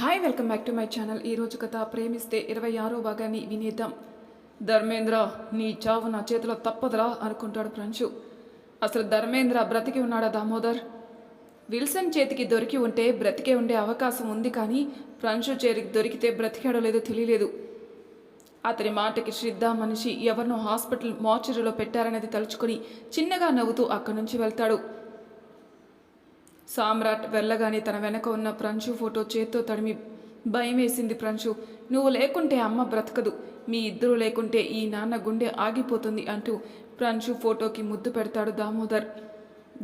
Hi welcome back to my channel ఈరోజు కథ ప్రేమిస్తే ఇరవై ఆరో భాగాన్ని వినేద్దాం. ధర్మేంద్ర నీ చావు నా చేతిలో తప్పదురా అనుకుంటాడు ప్రంశు అసలు ధర్మేంద్ర బ్రతికి ఉన్నాడా దామోదర్? విల్సన్ చేతికి దొరికి ఉంటే బ్రతికే ఉండే అవకాశం ఉంది కానీ ప్రంశు చేరికి దొరికితే బ్రతికాడో లేదో తెలియలేదు. అతని మాటకి శ్రద్ధ మనిషి ఎవరినో హాస్పిటల్ మార్చరీలో పెట్టారనేది తలుచుకొని చిన్నగా నవ్వుతూ అక్కడి నుంచి వెళ్తాడు. సామ్రాట్ వెళ్ళగానే తన వెనక ఉన్న ప్రంశు ఫోటో చేత్తో తడిమి భయం వేసింది ప్రంశు నువ్వు లేకుంటే అమ్మ బ్రతకదు. మీ ఇద్దరు లేకుంటే ఈ నాన్న గుండె ఆగిపోతుంది అంటూ ప్రంశు ఫోటోకి ముద్దు పెడతాడు దామోదర్.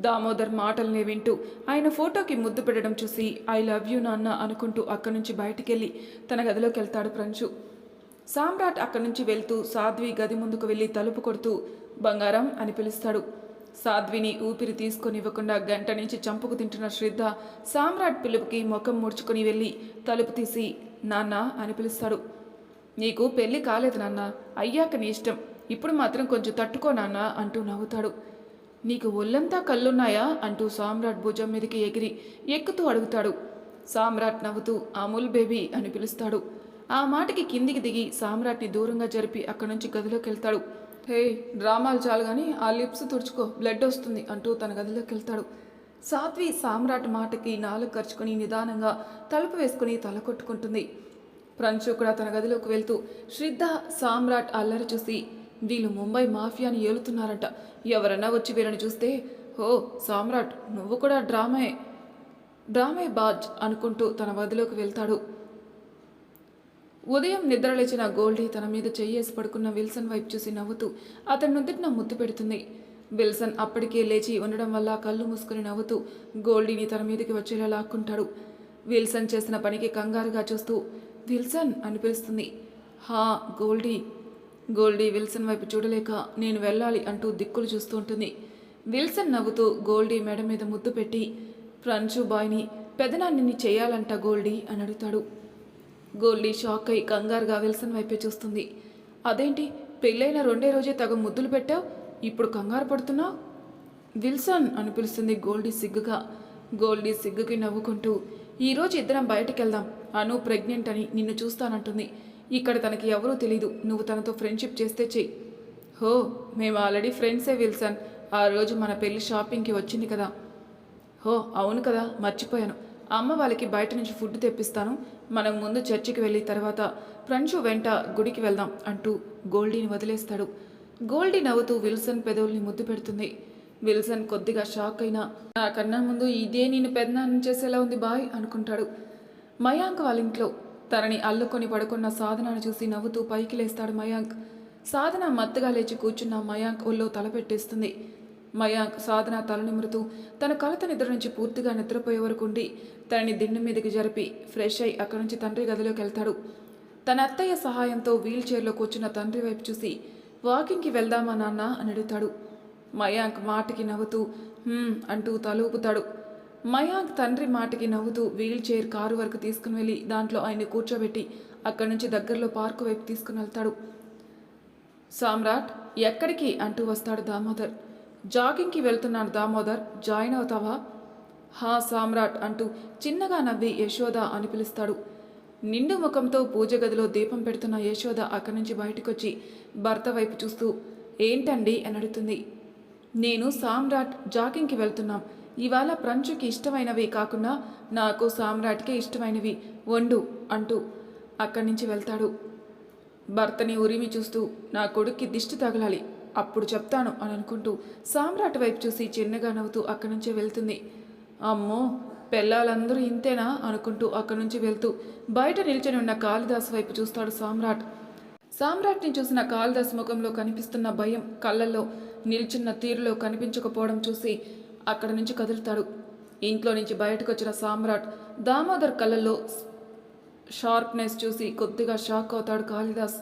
దామోదర్ మాటల్నే వింటూ ఆయన ఫోటోకి ముద్దు పెట్టడం చూసి ఐ లవ్ యూ నాన్న అనుకుంటూ అక్కడి నుంచి బయటికెళ్ళి తన గదిలోకి వెళ్తాడు ప్రంశు సామ్రాట్ అక్కడి నుంచి వెళ్తూ సాధ్వి గది ముందుకు వెళ్ళి తలుపు కొడుతూ బంగారం అని పిలుస్తాడు. సాధ్విని ఊపిరి తీసుకొని ఇవ్వకుండా గంట నుంచి చంపుకు తింటున్న శ్రద్ధ సామ్రాట్ పిలుపుకి ముఖం ముడుచుకుని వెళ్ళి తలుపు తీసి నాన్న అని పిలుస్తాడు. నీకు పెళ్ళి కాలేదు నాన్న. అయ్యాక నీ ఇష్టం. ఇప్పుడు మాత్రం కొంచెం తట్టుకో నాన్న అంటూ నవ్వుతాడు. నీకు ఒళ్ళంతా కళ్ళున్నాయా? అంటూ సామ్రాట్ భుజం మీదకి ఎగిరి ఎక్కుతూ అడుగుతాడు. సామ్రాట్ నవ్వుతూ అమూల్ బేబీ అని పిలుస్తాడు. ఆ మాటకి కిందికి దిగి సామ్రాట్ని దూరంగా జరిపి అక్కడి నుంచి గదిలోకి వెళ్తాడు. హే డ్రామాలు చాలు కానీ ఆ లిప్స్ తుడుచుకో బ్లడ్ వస్తుంది అంటూ తన గదిలోకి వెళ్తాడు. సాత్వి సామ్రాట్ మాటకి నాలుగు ఖర్చుకొని నిదానంగా తలుపు వేసుకుని తల కొట్టుకుంటుంది. ప్రంచు కూడా తన గదిలోకి వెళ్తూ శ్రద్ధ సామ్రాట్ అల్లరి చూసి వీళ్ళు ముంబై మాఫియాని ఏలుతున్నారంట. ఎవరన్నా వచ్చి వీళ్ళని చూస్తే ఓ సామ్రాట్ నువ్వు కూడా డ్రామే డ్రామే బాజ్ అనుకుంటూ తన గదిలోకి వెళ్తాడు. ఉదయం నిద్రలేచిన గోల్డీ తన మీద చెయ్యేసి పడుకున్న విల్సన్ వైపు చూసి నవ్వుతూ అతని నుదుటిన ముద్దు పెడుతుంది. విల్సన్ అప్పటికే లేచి ఉండడం వల్ల కళ్ళు మూసుకుని నవ్వుతూ గోల్డీని తన మీదకి వచ్చేలా లాక్కుంటాడు. విల్సన్ చేసిన పనికి కంగారుగా చూస్తూ విల్సన్? అని పిలుస్తుంది. హా గోల్డీ. గోల్డీ విల్సన్ వైపు చూడలేక నేను వెళ్ళాలి అంటూ దిక్కులు చూస్తూ ఉంటుంది. విల్సన్ నవ్వుతూ గోల్డీ మెడ మీద ముద్దు పెట్టి ఫ్రంచు బాయ్ని పెదనాన్ని చేయాలంట గోల్డీ అని అడుగుతాడు. గోల్డీ షాక్ అయి కంగారుగా విల్సన్ వైపే చూస్తుంది. అదేంటి? పెళ్ళైన రెండే రోజే తగ ముద్దులు పెట్టావు? ఇప్పుడు కంగారు పడుతున్నావు? విల్సన్ అని పిలుస్తుంది గోల్డీ సిగ్గుగా. గోల్డీ సిగ్గుకి నవ్వుకుంటూ ఈరోజు ఇద్దరం బయటికి వెళ్దాం అను ప్రెగ్నెంట్ అని నిన్ను చూస్తానంటుంది. ఇక్కడ తనకి ఎవరూ తెలీదు. నువ్వు తనతో ఫ్రెండ్షిప్ చేస్తే చెయ్యి హో మేము ఆల్రెడీ ఫ్రెండ్సే విల్సన్. ఆ రోజు మన పెళ్ళి షాపింగ్కి వచ్చింది కదా. హో అవును కదా. మర్చిపోయాను. అమ్మ వాళ్ళకి బయట నుంచి ఫుడ్ తెప్పిస్తాను. మనం ముందు చర్చికి వెళ్ళి తర్వాత ఫ్రెండ్షు వెంట గుడికి వెళ్దాం అంటూ గోల్డీని వదిలేస్తాడు. గోల్డీ నవ్వుతూ విల్సన్ పెదవుల్ని ముద్దు పెడుతుంది. విల్సన్ కొద్దిగా షాక్ అయినా నాకన్నా ముందు ఇదే నేను పెద్దనాన్ని చేసేలా ఉంది బాయ్ అనుకుంటాడు. మయాంక్ వాళ్ళ ఇంట్లో తనని అల్లుకొని పడుకున్న సాధనను చూసి నవ్వుతూ పైకి లేస్తాడు మయాంక్. సాధన మత్తుగా లేచి కూర్చున్న మయాంక్ ఒళ్ళో తలపెట్టేస్తుంది మయాంక్ సాధన తల నిమురుతూ తన కలత నిద్ర నుంచి పూర్తిగా నిద్రపోయే వరకు ఉండి తనని దిండు మీదకి జరిపి ఫ్రెష్ అయి అక్కడి నుంచి తండ్రి గదిలోకి వెళ్తాడు. తన అత్తయ్య సహాయంతో వీల్ చైర్లో కూర్చున్న తండ్రి వైపు చూసి వాకింగ్కి వెళ్దామా నాన్న? అని అడుగుతాడు. మయాంక్ మాటకి నవ్వుతూ అంటూ తలూపుతాడు. మయాంక్ తండ్రి మాటకి నవ్వుతూ వీల్ చైర్ కారు వరకు తీసుకుని వెళ్ళి దాంట్లో ఆయన్ని కూర్చోబెట్టి అక్కడి నుంచి దగ్గరలో పార్కు వైపు తీసుకుని వెళ్తాడు. సామ్రాట్ ఎక్కడికి? అంటూ వస్తాడు దామోదర్. జాగింగ్కి వెళ్తున్నాను దామోదర్. జాయిన్ అవుతావా? హా సామ్రాట్ అంటూ చిన్నగా నవ్వి యశోద అని పిలుస్తాడు. నిండు ముఖంతో పూజ గదిలో దీపం పెడుతున్న యశోద అక్కడి నుంచి బయటకొచ్చి భర్త వైపు చూస్తూ ఏంటండి? అని అడుగుతుంది. నేను సామ్రాట్ జాగింగ్కి వెళ్తున్నాం. ఇవాళ ప్రంచుకి ఇష్టమైనవి కాకుండా నాకు సామ్రాట్కే ఇష్టమైనవి వండు అంటూ అక్కడి నుంచి వెళ్తాడు. భర్తని ఉరిమి చూస్తూ నా కొడుక్కి దిష్టి తగలాలి. అప్పుడు చెప్తాను అని అనుకుంటూ సామ్రాట్ వైపు చూసి చిన్నగా నవ్వుతూ అక్కడి నుంచే వెళ్తుంది. అమ్మో పెళ్ళాలందరూ ఇంతేనా అనుకుంటూ అక్కడి నుంచి వెళ్తూ బయట నిల్చొని ఉన్న కాళిదాస్ వైపు చూస్తాడు సామ్రాట్. సామ్రాట్ని చూసిన కాళిదాస్ ముఖంలో కనిపిస్తున్న భయం కళ్ళల్లో నిల్చున్న తీరులో కనిపించకపోవడం చూసి అక్కడి నుంచి కదులుతాడు. ఇంట్లో నుంచి బయటకు వచ్చిన సామ్రాట్ దామోదర్ కళ్ళల్లో షార్ప్నెస్ చూసి కొద్దిగా షాక్ అవుతాడు కాళిదాస్.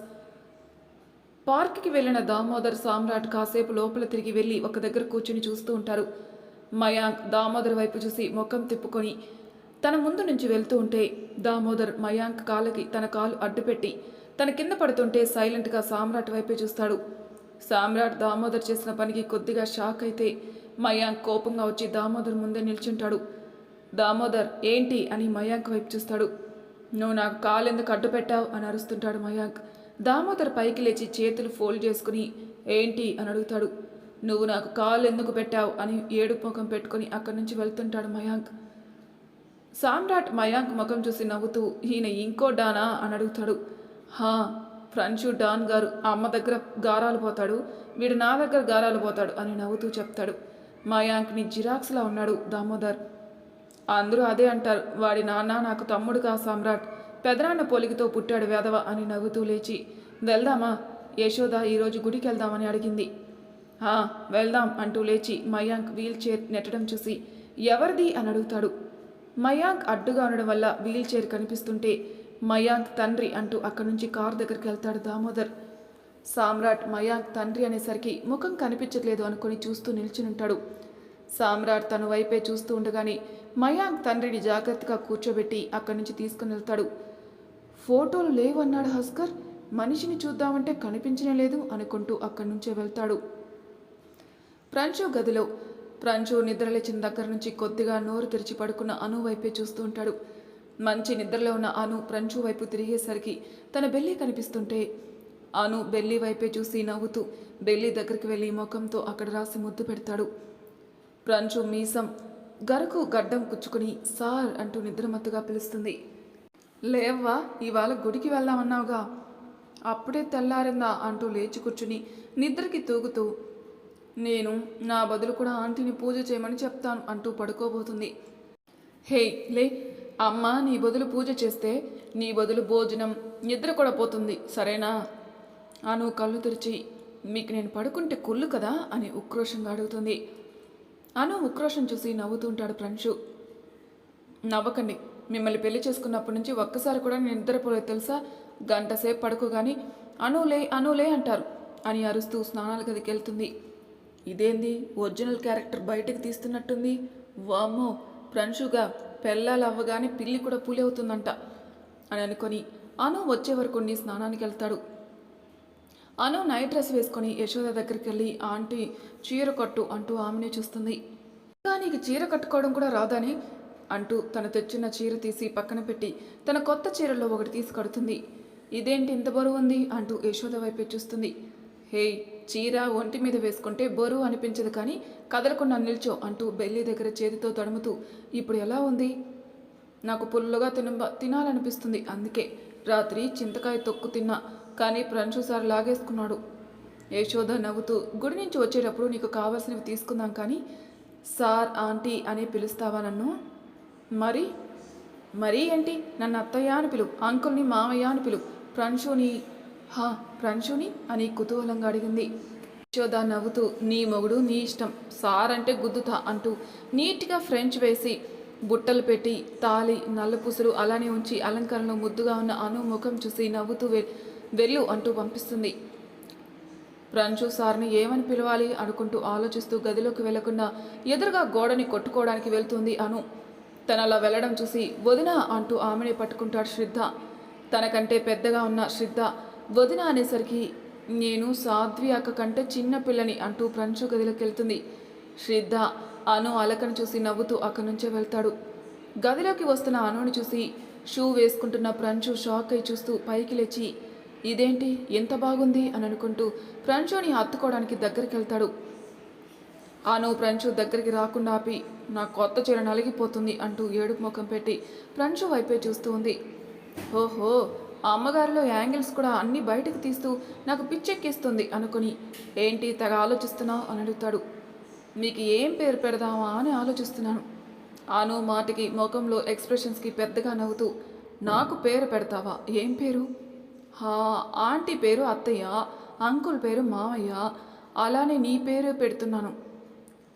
పార్క్కి వెళ్ళిన దామోదర్ సామ్రాట్ కాసేపు లోపల తిరిగి వెళ్ళి ఒక దగ్గర కూర్చుని చూస్తూ ఉంటారు. మయాంక్ దామోదర్ వైపు చూసి ముఖం తిప్పుకొని తన ముందు నుంచి వెళ్తూ ఉంటే దామోదర్ మయాంక్ కాళ్ళకి తన కాలు అడ్డుపెట్టి తన కింద పడుతుంటే సైలెంట్గా సామ్రాట్ వైపే చూస్తాడు. సామ్రాట్ దామోదర్ చేసిన పనికి కొద్దిగా షాక్ అయితే మయాంక్ కోపంగా వచ్చి దామోదర్ ముందే నిల్చుంటాడు. దామోదర్ ఏంటి అని మయాంక్ వైపు చూస్తాడు. నువ్వు నాకు కాలెందుకు అడ్డు పెట్టావు అని అరుస్తుంటాడు మయాంక్. దామోదర్ పైకి లేచి చేతులు ఫోల్డ్ చేసుకుని ఏంటి? అని అడుగుతాడు. నువ్వు నాకు కాలు ఎందుకు పెట్టావు? అని ఏడు ముఖం పెట్టుకుని అక్కడి నుంచి వెళ్తుంటాడు మయాంక్. సామ్రాట్ మయాంక్ ముఖం చూసి నవ్వుతూ ఈయన ఇంకో డానా? అని అడుగుతాడు. హా ఫ్రంచు డాన్ గారు అమ్మ దగ్గర గారాలు పోతాడు వీడు నా దగ్గర గారాలు పోతాడు అని నవ్వుతూ చెప్తాడు. మయాంక్ని జిరాక్స్లా ఉన్నాడు దామోదర్. అందరూ అదే అంటారు వాడి నాన్న నాకు తమ్ముడు కా సామ్రాట్? పెదనాన్న పోలికతో పుట్టాడు వేదవ అని నవ్వుతూ లేచి వెళ్దామా? యశోద ఈరోజు గుడికి వెళ్దామని అడిగింది. "ఆ, వెళ్దాం అంటూ లేచి మయాంక్ వీల్ చైర్ నెట్టడం చూసి ఎవరిది? అని అడుగుతాడు. మయాంక్ అడ్డుగా ఉండడం వల్ల వీల్ చైర్ కనిపిస్తుంటే మయాంక్ తండ్రి అంటూ అక్కడి నుంచి కారు దగ్గరికి వెళ్తాడు దామోదర్. సామ్రాట్ మయాంక్ తండ్రి అనేసరికి ముఖం కనిపించట్లేదు అనుకుని చూస్తూ నిల్చునుంటాడు. సామ్రాట్ తన వైపే చూస్తూ ఉండగానే మయాంక్ తండ్రిని జాగ్రత్తగా కూర్చోబెట్టి అక్కడి నుంచి తీసుకుని వెళ్తాడు. ఫోటోలు లేవన్నాడు హస్కర్. మనిషిని చూద్దామంటే కనిపించనే లేదు అనుకుంటూ అక్కడి నుంచే వెళ్తాడు. ప్రంచు గదిలో. ప్రంచు నిద్రలేచిన దగ్గర నుంచి కొద్దిగా నోరు తెరిచి పడుకున్న అను వైపే చూస్తూ ఉంటాడు. మంచి నిద్రలో ఉన్న అను ప్రంచు వైపు తిరిగేసరికి తన బెల్లి కనిపిస్తుంటే అను బెల్లి వైపే చూసి నవ్వుతూ బెల్లి దగ్గరికి వెళ్ళి ముఖంతో అక్కడ రాసి ముద్దు పెడతాడు. ప్రంచు మీసం గరకు గడ్డం కుచ్చుకుని సార్ అంటూ నిద్రమత్తుగా పిలుస్తుంది. లేవ్వా ఇవాళ గుడికి వెళ్దామన్నావుగా. అప్పుడే తెల్లారిందా అంటూ లేచి కూర్చుని నిద్రకి తూగుతూ నేను నా బదులు కూడా ఆంటీని పూజ చేయమని చెప్తాను అంటూ పడుకోబోతుంది. హే లే అమ్మ నీ బదులు పూజ చేస్తే నీ బదులు భోజనం నిద్ర కూడా పోతుంది సరేనా? అను కళ్ళు తెరిచి మీకు నేను పడుకుంటే కుళ్ళు కదా? అని ఉక్రోషంగా అడుగుతుంది. అను ఉక్రోషం చూసి నవ్వుతుంటాడు ప్రంశు నవ్వకండి మిమ్మల్ని పెళ్ళి చేసుకున్నప్పటి నుంచి ఒక్కసారి కూడా నేను నిద్రపోలేదు తెలుసా? గంట సేపు కానీ అనులే అనులే అంటారు అని అరుస్తూ స్నానాల గదికి వెళ్తుంది. ఇదేంది? ఒరిజినల్ క్యారెక్టర్ బయటకు తీస్తున్నట్టుంది? వామ్మో! ప్రంశుగా పెళ్ళాలు అవ్వగానే పిల్లి కూడా పులి అవుతుందంట అని అనుకొని అను వచ్చే వరకు స్నానానికి వెళ్తాడు. అను నైట్ డ్రెస్ వేసుకొని యశోద దగ్గరికి వెళ్ళి ఆంటీ చీర కట్టు అంటూ ఆమెనే చూస్తుంది. ఇంకా నీకు చీర కట్టుకోవడం కూడా రాదని? అంటూ తను తెచ్చిన చీర తీసి పక్కన పెట్టి తన కొత్త చీరలో ఒకటి తీసి కడుతుంది. ఇదేంటి ఇంత బరువు ఉంది? అంటూ యశోద వైపే చూస్తుంది. హే చీర ఒంటి మీద వేసుకుంటే బరువు అనిపించదు కానీ కదలకుండా నిల్చో అంటూ బెల్లి దగ్గర చేతితో తడుముతూ ఇప్పుడు ఎలా ఉంది? నాకు పుల్లగా తిన తినాలనిపిస్తుంది అందుకే. రాత్రి చింతకాయ తొక్కు తిన్నా కానీ ప్రంశు సార్ లాగేసుకున్నాడు. యశోద నవ్వుతూ గుడి నుంచి వచ్చేటప్పుడు నీకు కావాల్సినవి తీసుకుందాం కానీ సార్ ఆంటీ అని పిలుస్తావా నన్ను? మరి? మరి ఏంటి? నన్ను అత్తయ్య అని పిలు అంకుల్ని మామయ్య అని పిలు. ప్రంశుని హా ప్రంశుని అని కుతూహలంగా అడిగింది. యశోద నవ్వుతూ నీ మొగుడు నీ ఇష్టం సార్ అంటే గుద్దుతా అంటూ నీట్గా ఫ్రెంచ్ వేసి బుట్టలు పెట్టి తాలి నల్లపూసలు అలానే ఉంచి అలంకరణలో ముద్దుగా ఉన్న అను ముఖం చూసి నవ్వుతూ వెళ్ళు అంటూ పంపిస్తుంది. ప్రంచు సార్ని ఏమని పిలవాలి అనుకుంటూ ఆలోచిస్తూ గదిలోకి వెళ్ళకుండా ఎదురుగా గోడని కొట్టుకోవడానికి వెళ్తుంది అను. తన అలా వెళ్ళడం చూసి వదిన అంటూ ఆమెనే పట్టుకుంటాడు శ్రద్ధ. తనకంటే పెద్దగా ఉన్న శ్రద్ధ వదిన అనేసరికి నేను సాధ్వి అక్క కంటే చిన్న పిల్లని అంటూ ప్రంచు గదిలోకి వెళ్తుంది శ్రద్ధ అను అలకను చూసి నవ్వుతూ అక్కడి నుంచే వెళ్తాడు. గదిలోకి వస్తున్న అనుని చూసి షూ వేసుకుంటున్న ప్రంచు షాక్ అయి చూస్తూ పైకి లేచి ఇదేంటి? ఎంత బాగుంది? అని అనుకుంటూ ప్రంచుని హత్తుకోవడానికి దగ్గరికి వెళ్తాడు అను ప్రంచు దగ్గరికి రాకుండా ఆపి నా కొత్త చీర నలిగిపోతుంది అంటూ ఏడుపు ముఖం పెట్టి ప్రంచు వైపే చూస్తూ ఉంది. ఓహో ఆ అమ్మగారిలో యాంగిల్స్ కూడా అన్నీ బయటకు తీస్తూ నాకు పిచ్చెక్కిస్తుంది అనుకుని ఏంటి తెగ ఆలోచిస్తున్నావు అని అడుగుతాడు. మీకు ఏం పేరు పెడదామా అని ఆలోచిస్తున్నాను. ఆను మాటకి ముఖంలో ఎక్స్ప్రెషన్స్కి పెద్దగా నవ్వుతూ నాకు పేరు పెడతావా? ఏం పేరు? హా ఆంటీ పేరు అత్తయ్య అంకుల్ పేరు మామయ్య అలానే నీ పేరు పెడుతున్నాను.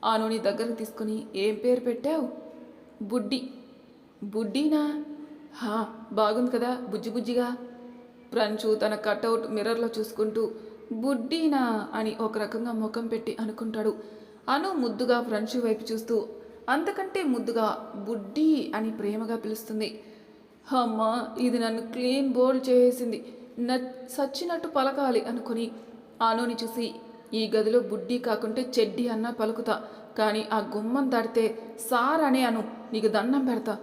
ఆను నీ దగ్గరకు తీసుకుని ఏం పేరు పెట్టావు? బుడ్డి. బుడ్డీనా? హా బాగుంది కదా బుజ్జి బుజ్జిగా. ప్రంచు తన కట్అవుట్ మిర్రర్లో చూసుకుంటూ బుడ్డీనా అని ఒక రకంగా ముఖం పెట్టి అనుకుంటాడు. అను ముద్దుగా ఫ్రంచు వైపు చూస్తూ అంతకంటే ముద్దుగా బుడ్డి అని ప్రేమగా పిలుస్తుంది. అమ్మా ఇది నన్ను క్లీన్ బోల్డ్ చేసేసింది. న సచ్చినట్టు పలకాలి అనుకుని ఆనుని చూసి ఈ గదిలో బుడ్డి కాకుంటే చెడ్డి అన్నా పలుకుతా. కానీ ఆ గుమ్మం దాటితే సార్ అనే అను నీకు దండం పెడతా.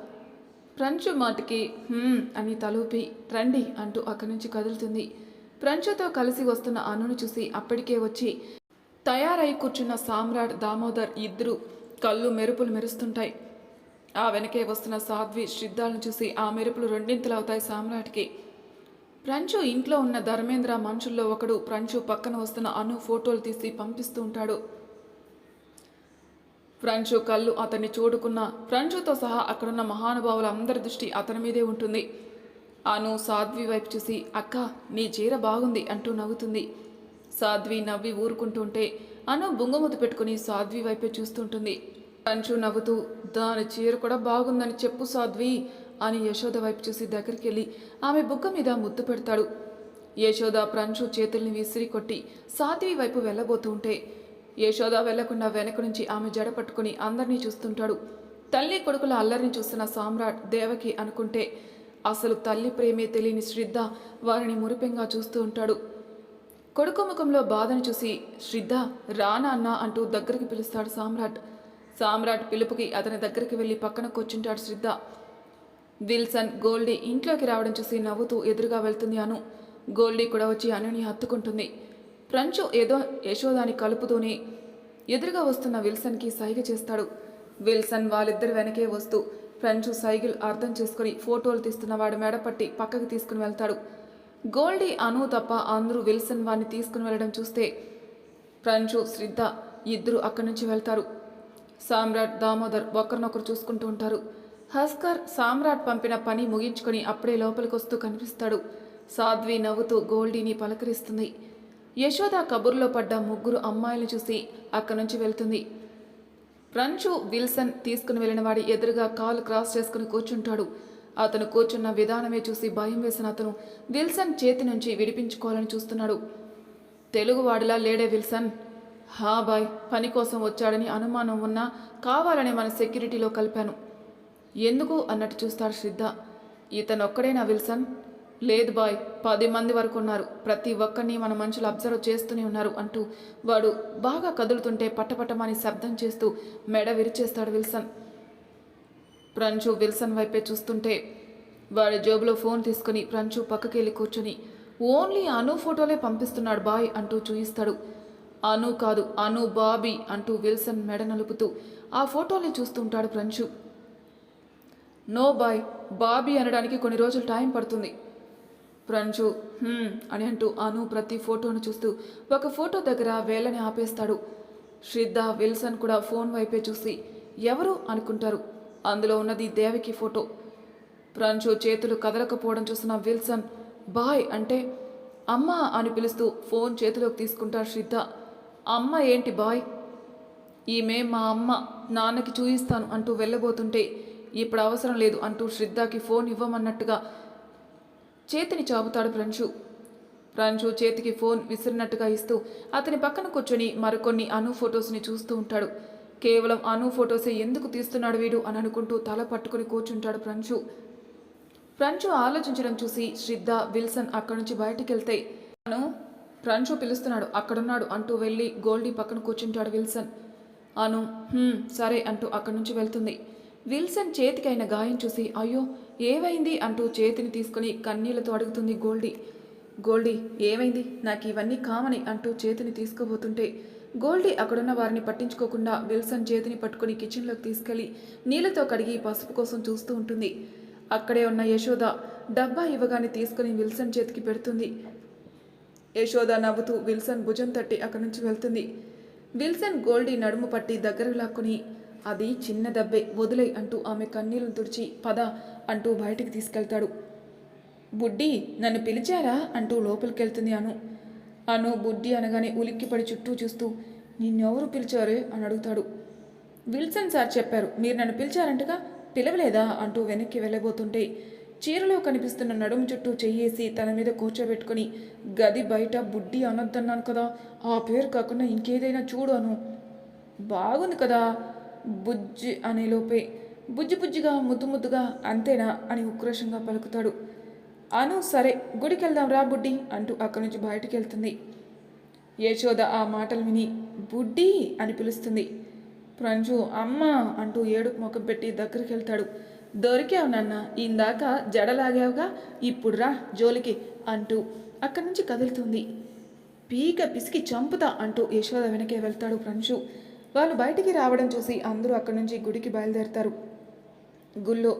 ప్రంచు మాటకి అని తలూపి రండి అంటూ అక్కడి నుంచి కదులుతుంది. ప్రంచుతో కలిసి వస్తున్న అనును చూసి అప్పటికే వచ్చి తయారై కూర్చున్న సామ్రాట్ దామోదర్ ఇద్దరు కళ్ళు మెరుపులు మెరుస్తుంటాయి. ఆ వెనకే వస్తున్న సాధ్వి శ్రిద్ధాలను చూసి ఆ మెరుపులు రెండింతలు అవుతాయి సామ్రాట్కి. ప్రంచు ఇంట్లో ఉన్న ధర్మేంద్ర మనుషుల్లో ఒకడు ప్రంచు పక్కన వస్తున్న అను ఫోటోలు తీసి పంపిస్తూ ఉంటాడు. ప్రంచు కళ్ళు అతన్ని చూడుకున్న ప్రంచుతో సహా అక్కడున్న మహానుభావుల అందరి దృష్టి అతని మీదే ఉంటుంది. అను సాధ్వి వైపు చూసి అక్క నీ చీర బాగుంది అంటూ నవ్వుతుంది. సాధ్వి నవ్వి ఊరుకుంటుంటే అను బుంగముద్దు పెట్టుకుని సాధ్వి వైపే చూస్తుంటుంది. ప్రంచు నవ్వుతూ దాని చీర కూడా బాగుందని చెప్పు సాధ్వి అని యశోద వైపు చూసి దగ్గరికి వెళ్ళి ఆమె బుగ్గ మీద ముద్దు పెడతాడు. యశోద ప్రంశు చేతుల్ని విసిరి కొట్టి సాధ్వి వైపు వెళ్ళబోతూ ఉంటే యశోద వెళ్ళకుండా వెనక నుంచి ఆమె జడ పట్టుకుని అందరినీ చూస్తుంటాడు. తల్లి కొడుకుల అల్లరిని చూస్తున్న సామ్రాట్ దేవకి అనుకుంటే అసలు తల్లి ప్రేమే తెలియని శ్రద్ధ వారిని మురిపెంగా చూస్తూ ఉంటాడు. కొడుకు ముఖంలో బాధను చూసి శ్రద్ధ రానా అన్న అంటూ దగ్గరికి పిలుస్తాడు సామ్రాట్. సామ్రాట్ పిలుపుకి అతని దగ్గరికి వెళ్ళి పక్కన కూర్చుంటాడు శ్రద్ధ. విల్సన్ గోల్డీ ఇంట్లోకి రావడం చూసి నవ్వుతూ ఎదురుగా వెళ్తుంది అను. గోల్డీ కూడా వచ్చి అనుని హత్తుకుంటుంది. ప్రంచు ఏదో యశోదాని కలుపుతూనే ఎదురుగా వస్తున్న విల్సన్కి సైగ చేస్తాడు. విల్సన్ వాళ్ళిద్దరి వెనకే వస్తూ ఫ్రంచు సైకిల్ అర్థం చేసుకుని ఫోటోలు తీస్తున్న వాడి మెడపట్టి పక్కకి తీసుకుని వెళ్తాడు. గోల్డీ అను తప్ప అందరూ విల్సన్ వాడిని తీసుకుని వెళ్ళడం చూస్తే ఫ్రంచు శ్రద్ధ ఇద్దరు అక్కడి నుంచి వెళ్తారు. సామ్రాట్ దామోదర్ ఒకరినొకరు చూసుకుంటూ ఉంటారు. హస్కర్ సామ్రాట్ పంపిన పని ముగించుకొని అప్పుడే లోపలికి వస్తూ కనిపిస్తాడు. సాధ్వి నవ్వుతూ గోల్డీని పలకరిస్తుంది. యశోద కబుర్లో పడ్డ ముగ్గురు అమ్మాయిలు చూసి అక్కడి నుంచి వెళ్తుంది. రంచు విల్సన్ తీసుకుని వెళ్ళిన వాడి ఎదురుగా కాలు క్రాస్ చేసుకుని కూర్చుంటాడు. అతను కూర్చున్న విధానమే చూసి భయం వేసిన అతను విల్సన్ చేతి నుంచి విడిపించుకోవాలని చూస్తున్నాడు. తెలుగువాడిలా లేడే విల్సన్. హా బాయ్ పని కోసం వచ్చాడని అనుమానం ఉన్నా కావాలని మన సెక్యూరిటీలో కలిపాను. ఎందుకు అన్నట్టు చూస్తాడు శ్రద్ధ. ఇతనొక్కడేనా విల్సన్. లేదు బాయ్ పది మంది వరకు ఉన్నారు. ప్రతి ఒక్కరిని మన మనుషులు అబ్జర్వ్ చేస్తూనే ఉన్నారు అంటూ వాడు బాగా కదులుతుంటే పట్టపట్టమని శబ్దం చేస్తూ మెడ విరిచేస్తాడు విల్సన్. ప్రంచు విల్సన్ వైపే చూస్తుంటే వాడి జేబులో ఫోన్ తీసుకుని ప్రంచు పక్కకి వెళ్ళి కూర్చొని ఓన్లీ అను ఫోటోలే పంపిస్తున్నాడు బాయ్ అంటూ చూయిస్తాడు. అను కాదు అను బాబీ అంటూ విల్సన్ మెడ నలుపుతూ ఆ ఫోటోని చూస్తుంటాడు ప్రంచు. నో బాయ్ బాబీ అనడానికి కొన్ని రోజులు టైం పడుతుంది. ప్రంచు అని అంటూ అను ప్రతి ఫోటోను చూస్తూ ఒక ఫోటో దగ్గర వేళ్ళని ఆపేస్తాడు. శ్రద్ధ విల్సన్ కూడా ఫోన్ వైపే చూసి ఎవరు అనుకుంటారు? అందులో ఉన్నది దేవకి ఫోటో. ప్రంచు చేతులు కదలకపోవడం చూసిన విల్సన్ బాయ్ అంటే అమ్మ అని పిలుస్తూ ఫోన్ చేతిలోకి తీసుకుంటాడు శ్రద్ధ. అమ్మ ఏంటి బాయ్? ఈమె మా అమ్మ నాన్నకి చూయిస్తాను అంటూ వెళ్ళబోతుంటే ఇప్పుడు అవసరం లేదు అంటూ శ్రద్ధకి ఫోన్ ఇవ్వమన్నట్టుగా చేతిని చాపుతాడు ప్రంశు ప్రంశు చేతికి ఫోన్ విసిరినట్టుగా ఇస్తూ అతని పక్కన కూర్చొని మరికొన్ని అను ఫొటోస్ని చూస్తూ ఉంటాడు. కేవలం అను ఫొటోసే ఎందుకు తీస్తున్నాడు వీడు అని అనుకుంటూ తల పట్టుకుని కూర్చుంటాడు ప్రంశు ప్రంచు ఆలోచించడం చూసి శ్రద్ధ విల్సన్ అక్కడి నుంచి బయటికి వెళ్తే అను ప్రంచు పిలుస్తున్నాడు అక్కడున్నాడు అంటూ వెళ్ళి గోల్డీ పక్కన కూర్చుంటాడు విల్సన్. అను సరే అంటూ అక్కడి నుంచి వెళ్తుంది. విల్సన్ చేతికైన గాయం చూసి అయ్యో ఏమైంది? అంటూ చేతిని తీసుకుని కన్నీళ్ళతో అడుగుతుంది గోల్డీ. గోల్డీ ఏమైంది? నాకు ఇవన్నీ కామని అంటూ చేతిని తీసుకోబోతుంటే గోల్డీ అక్కడున్న వారిని పట్టించుకోకుండా విల్సన్ చేతిని పట్టుకుని కిచెన్లోకి తీసుకెళ్ళి నీళ్ళతో కడిగి పసుపు కోసం చూస్తూ ఉంటుంది. అక్కడే ఉన్న యశోద డబ్బా ఇవ్వగానే తీసుకుని విల్సన్ చేతికి పెడుతుంది. యశోద నవ్వుతూ విల్సన్ భుజం తట్టి అక్కడి నుంచి వెళ్తుంది. విల్సన్ గోల్డీ నడుము పట్టి దగ్గరకు లాక్కుని అది చిన్న దెబ్బే వదిలే అంటూ ఆమె కన్నీళ్ళను తుడిచి పద అంటూ బయటికి తీసుకెళ్తాడు. బుడ్డి నన్ను పిలిచారా? అంటూ లోపలికి వెళ్తుంది అను. అను బుడ్డి అనగానే ఉలిక్కిపడి చుట్టూ చూస్తూ నిన్నెవరు పిలిచారు? అని అడుగుతాడు. విల్సన్ సార్ చెప్పారు మీరు నన్ను పిలిచారంటగా? పిలవలేదా? అంటూ వెనక్కి వెళ్ళబోతుంటే చీరలో కనిపిస్తున్న నడుము చుట్టూ చెయ్యేసి తన మీద కూర్చోబెట్టుకుని గది బయట బుడ్డి అనొద్దన్నాను కదా ఆ పేరు కాకుండా ఇంకేదైనా చూడు అను. బాగుంది కదా బుజ్జి అనే లోపే బుజ్జి బుజ్జిగా ముద్దు ముద్దుగా అంతేనా అని ఉక్రోషంగా పలుకుతాడు. అను సరే గుడికి వెళ్దాం రా బుడ్డి అంటూ అక్కడి నుంచి బయటికి వెళ్తుంది యశోద ఆ మాటలు విని బుడ్డి అని పిలుస్తుంది. ప్రంజు అమ్మ అంటూ ఏడుపు ముఖం పెట్టి దగ్గరికి వెళ్తాడు దొరికావు నాన్న ఇందాక జడలాగావుగా ఇప్పుడు రా జోలికి అంటూ అక్కడి నుంచి కదులుతుంది. పీక పిసికి చంపుతా అంటూ యశోద వెనకే వెళ్తాడు ప్రంశు వాళ్ళు బయటికి రావడం చూసి అందరూ అక్కడి నుంచి గుడికి బయలుదేరతారు. గుళ్ళో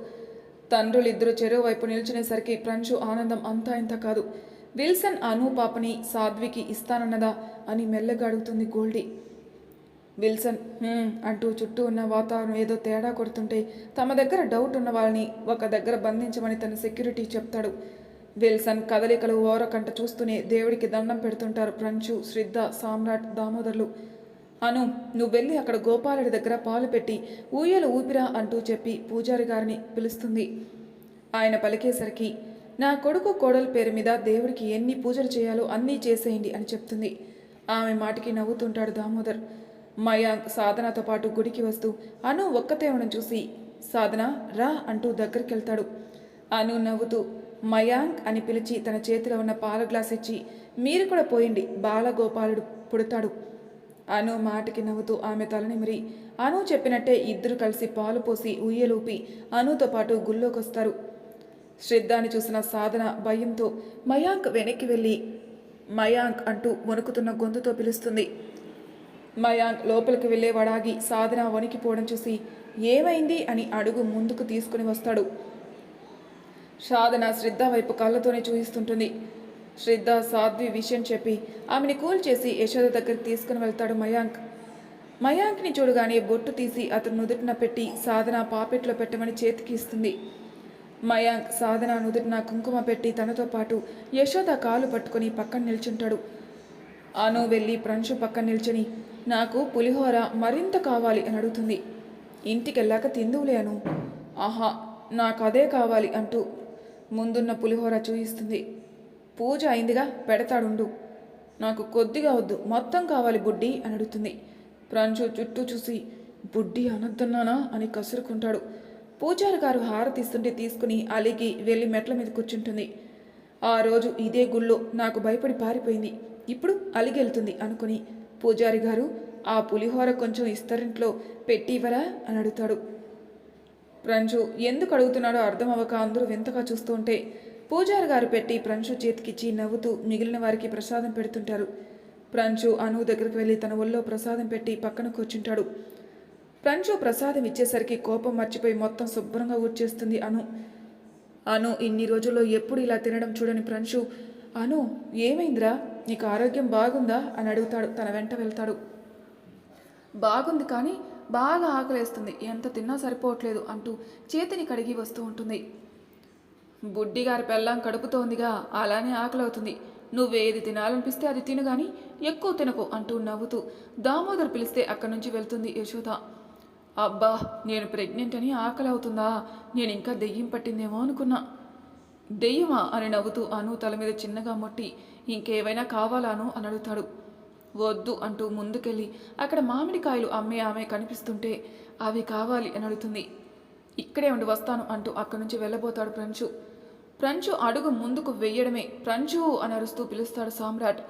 తండ్రులు ఇద్దరు చెరువు వైపు నిల్చునేసరికి ప్రంశు ఆనందం అంతా ఇంత కాదు. విల్సన్ అను పాపని సాధ్వికి ఇస్తానన్నదా అని మెల్లగా అడుగుతుంది గోల్డీ. విల్సన్ అంటూ చుట్టూ ఉన్న వాతావరణం ఏదో తేడా కొడుతుంటే తమ దగ్గర డౌట్ ఉన్న వాళ్ళని ఒక దగ్గర బంధించమని తన సెక్యూరిటీ చెప్తాడు. విల్సన్ కదలికలు ఓరకంట చూస్తూనే దేవుడికి దండం పెడుతుంటారు ప్రంచు శ్రద్ధ సామ్రాట్ దామోదర్లు. అను నువ్వు వెళ్ళి అక్కడ గోపాలుడి దగ్గర పాలు పెట్టి ఊయలు ఊపిరా అంటూ చెప్పి పూజారి గారిని పిలుస్తుంది. ఆయన పలికేసరికి నా కొడుకు కోడల పేరు మీద దేవుడికి ఎన్ని పూజలు చేయాలో అన్నీ చేసేయండి అని చెప్తుంది. ఆమె మాటికి నవ్వుతుంటాడు దామోదర్. మయాంక్ సాధనతో పాటు గుడికి వస్తూ అను ఒక్కతే ఉండడం చూసి సాధన రా అంటూ దగ్గరికి వెళ్తాడు అను నవ్వుతూ మయాంక్ అని పిలిచి తన చేతిలో ఉన్న పాల గ్లాస్ ఇచ్చి మీరు కూడా పోయండి బాలగోపాలుడు పుడతాడు. అను మాటకి నవ్వుతూ ఆమె తలనిమిరి అను చెప్పినట్టే ఇద్దరు కలిసి పాలు పోసి ఉయ్యలూపి అనుతో పాటు గుళ్ళోకొస్తారు. శ్రద్ధాని చూసిన సాధన భయంతో మయాంక్ వెనక్కి వెళ్ళి మయాంక్ అంటూ వణుకుతున్న గొంతుతో పిలుస్తుంది. మయాంక్ లోపలికి వెళ్ళే వడాగి సాధన వణికిపోవడం చూసి ఏమైంది అని అడుగు ముందుకు తీసుకుని వస్తాడు. సాధన శ్రద్ధ వైపు కళ్ళతోనే చూయిస్తుంటుంది. శ్రద్ధ సాధ్వి విషయం చెప్పి ఆమెని కూల్ చేసి యశోద దగ్గరికి తీసుకుని వెళ్తాడు మయాంక్. మయాంక్ని చూడగానే బొట్టు తీసి అతను నుదుటిన పెట్టి సాధన పాపెట్లో పెట్టమని చేతికి ఇస్తుంది. మయాంక్ సాధన నుదుటిన కుంకుమ పెట్టి తనతో పాటు యశోద కాలు పట్టుకొని పక్కన నిల్చుంటాడు. అను వెళ్ళి ప్రంశు పక్కన నిల్చుని నాకు పులిహోర మరింత కావాలి అని అడుగుతుంది. ఇంటికెళ్ళాక తిందువులే అను. ఆహా నాకు అదే కావాలి అంటూ ముందున్న పులిహోర చూయిస్తుంది. పూజ అయిందిగా పెడతాడుండు. నాకు కొద్దిగా వద్దు మొత్తం కావాలి బుడ్డి అని అడుగుతుంది. ప్రంశు చుట్టూ చూసి బుడ్డి అనొద్దన్నానా అని కసురుకుంటాడు. పూజారి గారు హారతిస్తుంటే తీసుకుని అలిగి వెళ్ళి మెట్ల మీద కూర్చుంటుంది. ఆ రోజు ఇదే గుళ్ళో నాకు భయపడి పారిపోయింది. ఇప్పుడు అలిగెళ్తుంది అనుకుని పూజారి గారు ఆ పులిహోర కొంచెం ఇస్తరింట్లో పెట్టివరా అని అడుగుతాడు. ప్రంశు ఎందుకు అడుగుతున్నాడో అర్థం అవ్వక అందరూ వింతగా చూస్తూ ఉంటే పూజారి గారు పెట్టి ప్రంశు చేతికిచ్చి నవ్వుతూ మిగిలిన వారికి ప్రసాదం పెడుతుంటారు. ప్రంశు అను దగ్గరికి వెళ్ళి తన ఒళ్ళో ప్రసాదం పెట్టి పక్కన కూర్చుంటాడు. ప్రంశు ప్రసాదం ఇచ్చేసరికి కోపం మర్చిపోయి మొత్తం శుభ్రంగా ఊడ్చేస్తుంది అను. అను ఇన్ని రోజుల్లో ఎప్పుడు ఇలా తినడం చూడని ప్రంశు అను ఏమైందిరా? నీకు ఆరోగ్యం బాగుందా? అని అడుగుతాడు. తన వెంట వెళ్తాడు. బాగుంది కానీ బాగా ఆకలేస్తుంది. ఎంత తిన్నా సరిపోవట్లేదు అంటూ చేతిని కడిగి వస్తూ ఉంటుంది. బుడ్డిగారి పెళ్ళాం కడుపుతోందిగా. అలానే ఆకలవుతుంది. నువ్వేది తినాలనిపిస్తే అది తిను గాని ఎక్కువ తినకు అంటూ నవ్వుతూ దామోదర్ పిలిస్తే అక్కడి నుంచి వెళ్తుంది యశోద. అబ్బా నేను ప్రెగ్నెంట్ అని ఆకలి అవుతుందా నేను ఇంకా దెయ్యం పట్టిందేమో అనుకున్నా. దెయ్యమా? అని నవ్వుతూ అను తల మీద చిన్నగా మొట్టి ఇంకేవైనా కావాలాను? అని అడుగుతాడు. వద్దు అంటూ ముందుకెళ్ళి అక్కడ మామిడికాయలు అమ్మే ఆమె కనిపిస్తుంటే అవి కావాలి అని అడుగుతుంది. ఇక్కడే ఉండి వస్తాను అంటూ అక్కడి నుంచి వెళ్ళబోతాడు ప్రంచు ప్రంచు అడుగు ముందుకు వెయ్యడమే ప్రంచు అని అరుస్తూ పిలుస్తాడు సామ్రాట్.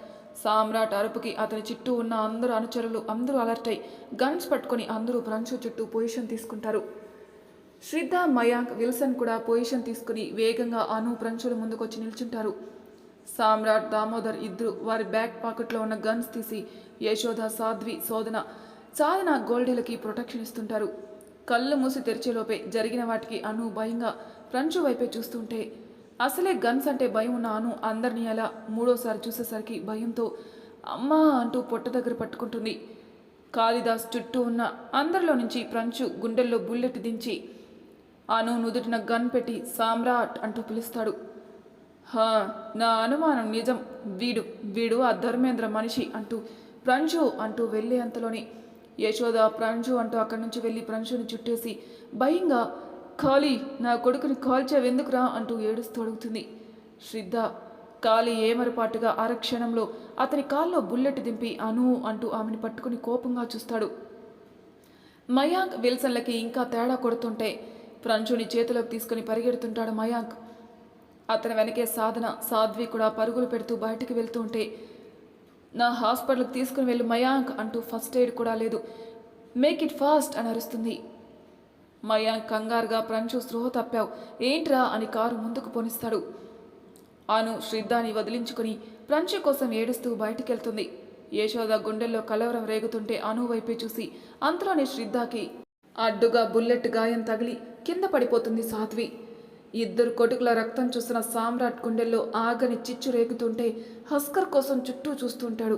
సామ్రాట్ అరుపుకి అతని చుట్టూ ఉన్న అందరు అనుచరులు అందరూ అలర్ట్ అయి గన్స్ పట్టుకొని అందరూ ప్రంచు చుట్టూ పొజిషన్ తీసుకుంటారు. శ్రద్ధ మయాంక్ విల్సన్ కూడా పొజిషన్ తీసుకుని వేగంగా అను ప్రంచుల ముందుకొచ్చి నిల్చుంటారు. సామ్రాట్ దామోదర్ ఇద్దరు వారి బ్యాక్ పాకెట్లో ఉన్న గన్స్ తీసి యశోద సాధ్వి శోధన సాధన గోల్డీలకి ప్రొటెక్షన్ ఇస్తుంటారు. కళ్ళు మూసి తెరిచేలోపే జరిగిన వాటికి అను భయంగా ప్రంచు వైపే చూస్తుంటే అసలే గన్స్ అంటే భయం నాను. అందరిని అందరినీ అలా మూడోసారి చూసేసరికి భయంతో అమ్మా అంటూ పొట్ట దగ్గర పట్టుకుంటుంది. కాళిదాస్ చుట్టూ ఉన్న అందరిలో నుంచి ప్రంచు గుండెల్లో బుల్లెట్ దించి అను నుదుటిన గన్ పెట్టి సామ్రాట్ అంటూ పిలుస్తాడు. హా నా అనుమానం నిజం. వీడు వీడు ఆ ధర్మేంద్ర మనిషి అంటూ ప్రంజు అంటూ వెళ్ళే అంతలోనే యశోద ప్రంజు అంటూ అక్కడి నుంచి వెళ్ళి ప్రంజుని చుట్టేసి భయంగా ఖాళీ నా కొడుకుని కాల్చావెందుకురా అంటూ ఏడుస్తూ అడుగుతుంది. శ్రద్ధ కాలి ఏమరపాటుగా అరక్షణంలో అతని కాల్లో బుల్లెట్ దింపి అను అంటూ ఆమెను పట్టుకుని కోపంగా చూస్తాడు. మయాంక్ విల్సన్లకి ఇంకా తేడా కొడుతుంటే ప్రంచుని చేతిలోకి తీసుకుని పరిగెడుతుంటాడు మయాంక్. అతని వెనకే సాధన సాధ్వి కూడా పరుగులు పెడుతూ బయటికి వెళ్తూ ఉంటే నా హాస్పిటల్కి తీసుకుని వెళ్ళు మయాంక్ అంటూ ఫస్ట్ ఎయిడ్ కూడా లేదు. మేక్ ఇట్ ఫాస్ట్ అని అరుస్తుంది మయాంక్ కంగారుగా ప్రంచు స్పృహ తప్పావు. ఏంట్రా అని కారు ముందుకు పోనిస్తాడు. అను శ్రద్ధాని వదిలించుకుని ప్రంచు కోసం ఏడుస్తూ బయటికెళ్తుంది. యశోద గుండెల్లో కలవరం రేగుతుంటే అను వైపే చూసి అంతలోనే శ్రద్ధాకి అడ్డుగా బుల్లెట్ గాయం తగిలి కింద పడిపోతుంది సాధ్వి. ఇద్దరు కొడుకుల రక్తం చూసిన సామ్రాట్ గుండెల్లో ఆగని చిచ్చు రేగుతుంటే హస్కర్ కోసం చుట్టూ చూస్తుంటాడు